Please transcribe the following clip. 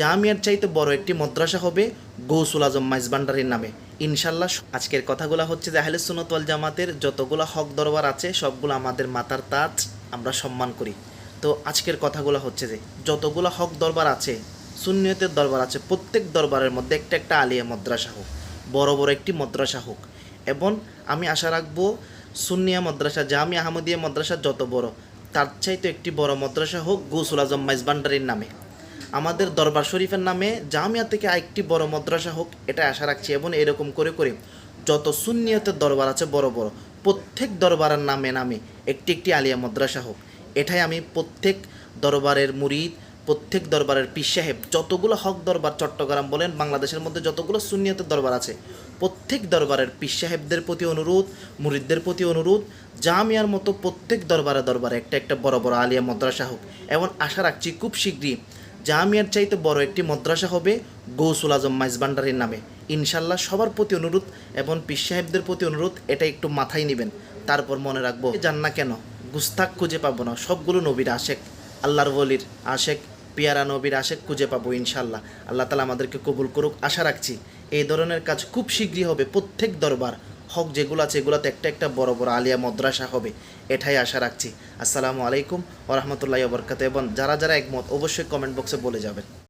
জামিয়ার চাইতে বড় একটি মাদ্রাসা হবে গৌসুল আজম মাইজ ভান্ডারির নামে। ইনশাল্লাহ আজকের কথাগুলো হচ্ছে যে আহলে সুনতওয়াল জামাতের যতগুলো হক দরবার আছে, সবগুলো আমাদের মাতার তাজ আমরা সম্মান করি। তো আজকের কথাগুলো হচ্ছে যে, যতগুলো হক দরবার আছে, সুন্নিয়তের দরবার আছে, প্রত্যেক দরবারের মধ্যে একটা একটা আলিয়া মাদ্রাসা হোক, বড় বড় একটি মাদ্রাসা হোক। এবং আমি আশা রাখব সুন্নিয়া মাদ্রাসা, জামি আহমদিয়া মাদ্রাসা যত বড়, তার চাইতে একটি বড় মাদ্রাসা হোক গৌসুল আজম মাইজ ভান্ডারির নামে। আমাদের দরবার শরীফের নামে জামিয়া থেকে আরেকটি বড় মাদ্রাসা হোক, এটা আশা রাখছি এবং এরকম করে করে যত সুন্নিয়তের দরবার আছে বড় বড়, প্রত্যেক দরবারের নামে নামে একটি একটি আলিয়া মাদ্রাসা হোক। এটাই আমি প্রত্যেক দরবারের মুরিদ, প্রত্যেক দরবারের পীর সাহেব, যতগুলো হক দরবার চট্টগ্রাম বলেন, বাংলাদেশের মধ্যে যতগুলো সুন্নিয়তের দরবার আছে, প্রত্যেক দরবারের পীর সাহেবদের প্রতি অনুরোধ, মুরিদদের প্রতি অনুরোধ, জামিয়ার মতো প্রত্যেক দরবারে দরবারে একটা একটা বড় বড় আলিয়া মাদ্রাসা হোক। এবং আশা রাখছি খুব শীঘ্রই জামিয়ার চাইতে বড় একটি মাদ্রাসা হবে গৌসুল আজম মাইজ ভান্ডারির নামে। ইনশাল্লাহ সবার প্রতি অনুরোধ এবং পীর সাহেবদের প্রতি অনুরোধ, এটা একটু মাথায় নেবেন। তারপর মনে রাখব জান না কেন? গুস্তাক খুঁজে পাবো না। সবগুলো নবীর আশেক। আল্লাহর বলির আশেক, পিয়ারা নবীর আশেক খুঁজে পাবো ইনশাল্লাহ। আল্লাহ তালা আমাদেরকে কবুল করুক। আশা রাখছি, এই ধরনের কাজ খুব শীঘ্রই হবে প্রত্যেক দরবার। হক, যেগুলো আছে এগুলোতে একটা একটা বড় বড় আলিয়া মাদ্রাসা হবে, এটাই আশা রাখছি। আসসালামু আলাইকুম ওরহমতুল্লাহ বরকাত এবং যারা যারা একমত, অবশ্যই কমেন্ট বক্সে বলে যাবেন।